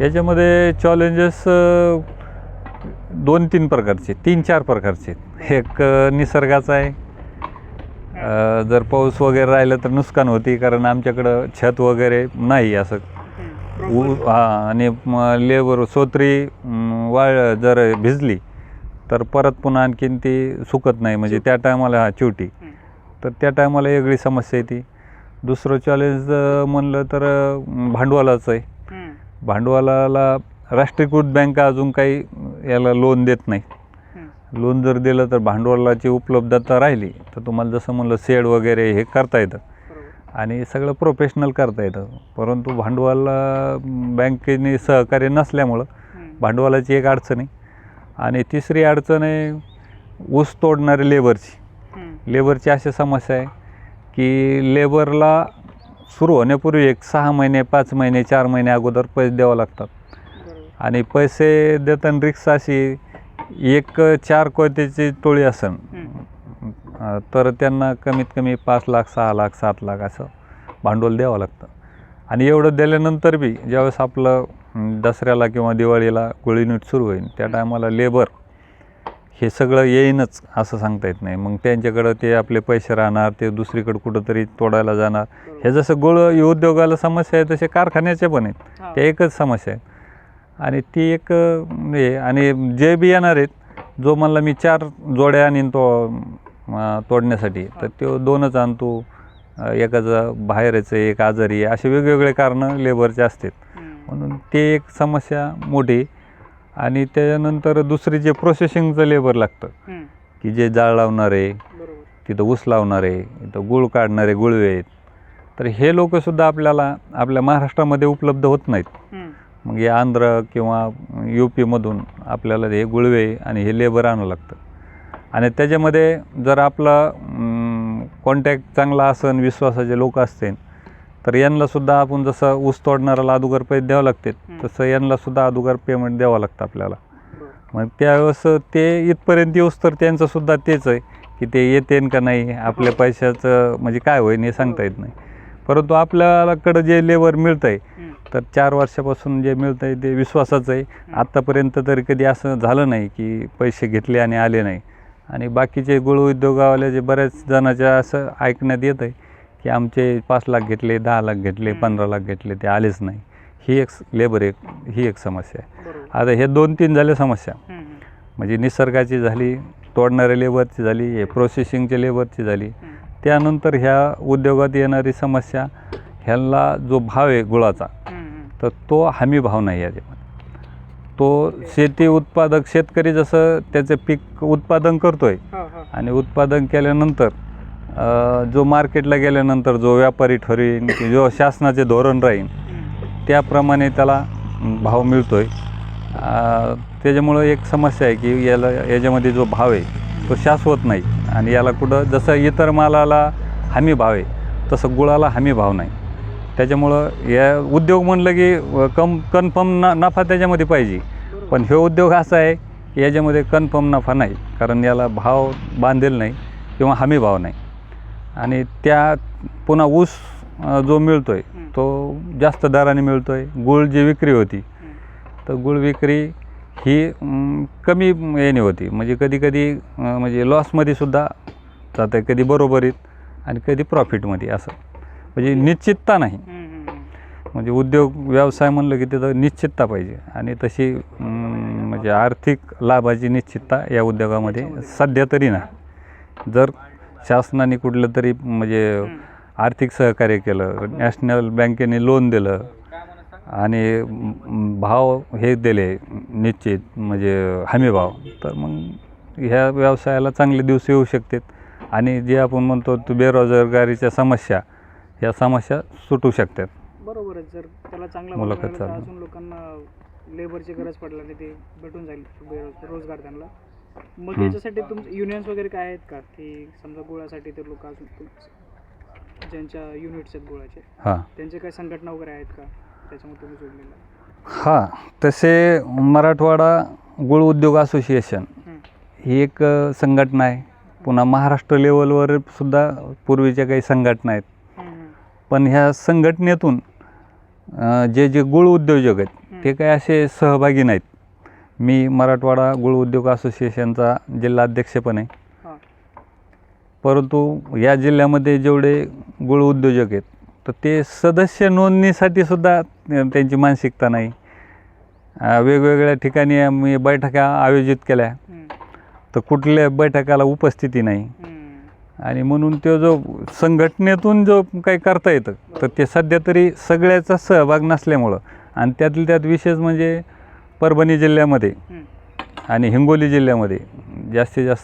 याच्यामध्ये चॅलेंजेस दोन तीन प्रकारचे तीन चार प्रकारचे. एक निसर्गाचा आहे. जर पाऊस वगैरे राहिलं तर नुकसान होते कारण आमच्याकडं छत वगैरे नाही असं. ऊ हा आणि लेबर सोत्री वाळ जर भिजली तर परत पुन्हा आणखीन ती सुकत नाही म्हणजे त्या टायमाला हा चिवटी तर त्या टायमाला वेगळी समस्या येते दुसरं चॅलेंज म्हणलं तर भांडवलाचं आहे. भांडवलाला राष्ट्रीयकृत बँका अजून काही याला लोन देत नाही. लोन जर दिलं तर भांडवलाची उपलब्धता राहिली तर तुम्हाला जसं म्हणलं सेड वगैरे हे करता येतं. आणि सगळं प्रोफेशनल करता येतं. परंतु भांडवल बँकेने सहकार्य नसल्यामुळं भांडवलाची एक अडचण आहे. आणि तिसरी अडचण आहे ऊस तोडणारे लेबरची लेबरची अशी समस्या आहे की लेबरला सुरू होण्यापूर्वी एक सहा महिने पाच महिने चार महिने अगोदर पैसे द्यावं लागतात. आणि पैसे देताना रिक्स अशी एक चार कोयत्याची टोळी असन. अं, तर त्यांना कमीत कमी पाच लाख सहा लाख सात लाख असं भांडवल द्यावं लागतं. आणि एवढं दिल्यानंतर बी ज्यावेळेस आपलं अं, दसऱ्याला किंवा दिवाळीला गोळीनीट सुरू होईल त्या टायमाला लेबर हे सगळं येईनच असं सांगता येत नाही. मग त्यांच्याकडं ते आपले पैसे राहणार ते दुसरीकडे कुठंतरी तोडायला जाणार. हे जसं गोळ उद्योगाला समस्या आहे तसे कारखान्याचे पण आहेत. त्या एकच समस्या आहे आणि ती एक हे आणि जे बी येणार आहेत जो म्हणला मी चार जोड्या आणीन तो तोडण्यासाठी तर तो दोनच आणतो. एकाचं बाहेरचं एक आजारी आहे असे वेगवेगळे कारणं लेबरचे असतात. म्हणून ते एक समस्या मोठी आणि त्याच्यानंतर दुसरी जे प्रोसेसिंगचं लेबर लागतं. की जे जाळ लावणारे तिथं ऊस लावणारे इथं गुळ काढणारे गुळवे आहेत. तर हे लोकंसुद्धा आपल्याला आपल्या महाराष्ट्रामध्ये उपलब्ध होत नाहीत. मग हे आंध्र किंवा यू पीमधून आपल्याला हे गुळवे आणि हे लेबर आणावं लागतं. आणि त्याच्यामध्ये जर आपला कॉन्टॅक्ट चांगला असन विश्वासाचे लोक असतील तर यांनासुद्धा आपण जसं ऊस तोडणाऱ्याला अगोदर पैसे द्यावं लागते तसं यांनासुद्धा अगोदर पेमेंट द्यावं लागतं आपल्याला. मग त्यावेळेस ते इथपर्यंत येऊस तर त्यांचंसुद्धा तेच आहे की ते येतेन का नाही आपल्या पैशाचं म्हणजे काय होईन हे सांगता येत नाही. परंतु आपल्याकडं जे लेबर मिळतं आहे तर चार वर्षापासून जे मिळतं आहे ते विश्वासाचं आहे. आत्तापर्यंत तरी कधी असं झालं नाही की पैसे घेतले आणि आले नाही. आणि बाकीचे गुळ उद्योगावाले जे बऱ्याच जणाच्या असं ऐकण्यात येतं आहे की आमचे पाच लाख घेतले दहा लाख घेतले पंधरा लाख घेतले ते आलेच नाही. ही एक लेबर एक ही एक समस्या आहे. आता हे दोन तीन झाले समस्या. म्हणजे निसर्गाची झाली तोडणाऱ्या लेबरची झाली हे प्रोसेसिंगच्या लेबरची झाली. त्यानंतर ह्या उद्योगात येणारी समस्या ह्याला जो भाव आहे गुळाचा तर तो हमी भाव नाही याच्यामध्ये. तो शेती उत्पादक शेतकरी जसं त्याचं पीक उत्पादन करतोय आणि उत्पादन केल्यानंतर जो मार्केटला गेल्यानंतर जो व्यापारी ठरेन की जो शासनाचे धोरण राहील त्याप्रमाणे त्याला भाव मिळतो आहे त्याच्यामुळं एक समस्या आहे की याला याच्यामध्ये जो भाव आहे तो शाश्वत नाही. आणि याला कुठं जसं इतर मालाला हमी भाव आहे तसं गुळाला हमी भाव नाही. त्याच्यामुळं या उद्योग म्हणलं की कम कन्फर्म न नफा त्याच्यामध्ये पाहिजे. पण हे उद्योग असा आहे की याच्यामध्ये कन्फर्म नफा नाही. कारण याला भाव बांधेल नाही किंवा हमी भाव नाही. आणि त्या पुन्हा ऊस जो मिळतो आहे तो जास्त दराने मिळतो आहे गुळ जी विक्री होती तर गुळ विक्री ही कमी याने होती. म्हणजे कधी कधी म्हणजे लॉसमध्ये सुद्धा जातं कधी बरोबरीत आणि कधी प्रॉफिटमध्ये असं. म्हणजे निश्चितता नाही. म्हणजे उद्योग व्यवसाय म्हणलं की तिथं निश्चितता पाहिजे. आणि तशी म्हणजे आर्थिक लाभाची निश्चितता या उद्योगामध्ये सध्या तरी नाही. जर शासनाने कुठलं तरी म्हणजे आर्थिक सहकार्य केलं नॅशनल बँकेने लोन दिलं आणि भाव हे दिले निश्चित म्हणजे हमी भाव तर मग ह्या व्यवसायाला चांगले दिवस येऊ शकतात. आणि जे आपण म्हणतो तो बेरोजगारीच्या समस्या ह्या समस्या सुटू शकतात. बरोबर आहे जर त्याला चांगला मुलाखत. अजून लोकांना लेबरची गरज पडला तर ते भेटून जाईल रोजगार त्यांना. मग. याच्यासाठी तुमचे युनियन्स वगैरे काय आहेत का? की समजा गुळासाठी तर लोक अजून ज्यांच्या युनिट्स आहेत गुळाचे हां. त्यांचे काही संघटना वगैरे आहेत का? त्याच्यामध्ये तुम्ही जोडलेलं हां तसे मराठवाडा गुळ उद्योग असोसिएशन हं. एक संघटना आहे. पुन्हा महाराष्ट्र लेवलवर सुद्धा पूर्वीच्या काही संघटना आहेत. पण ह्या संघटनेतून जे जे गुळ उद्योजक आहेत ते काय असे सहभागी नाहीत. मी मराठवाडा गुळ उद्योग असोसिएशनचा जिल्हा अध्यक्ष पण आहे. हां. परंतु या जिल्ह्यामध्ये जेवढे गुळ उद्योजक आहेत तर ते सदस्य नोंदणीसाठी सुद्धा त्यांची मानसिकता नाही. वेगवेगळ्या ठिकाणी आम्ही बैठका आयोजित केल्या. तर कुठल्या बैठकाला उपस्थिती नाही. आणि म्हणून तो जो संघटनेतून जो काही करता येतं तर ते सध्या तरी सगळ्याचा सहभाग नसल्यामुळं. आणि त्यातल्या त्यात विशेष म्हणजे परभणी जिल्ह्यामध्ये. आणि हिंगोली जिल्ह्यामध्ये जास्तीत जास्त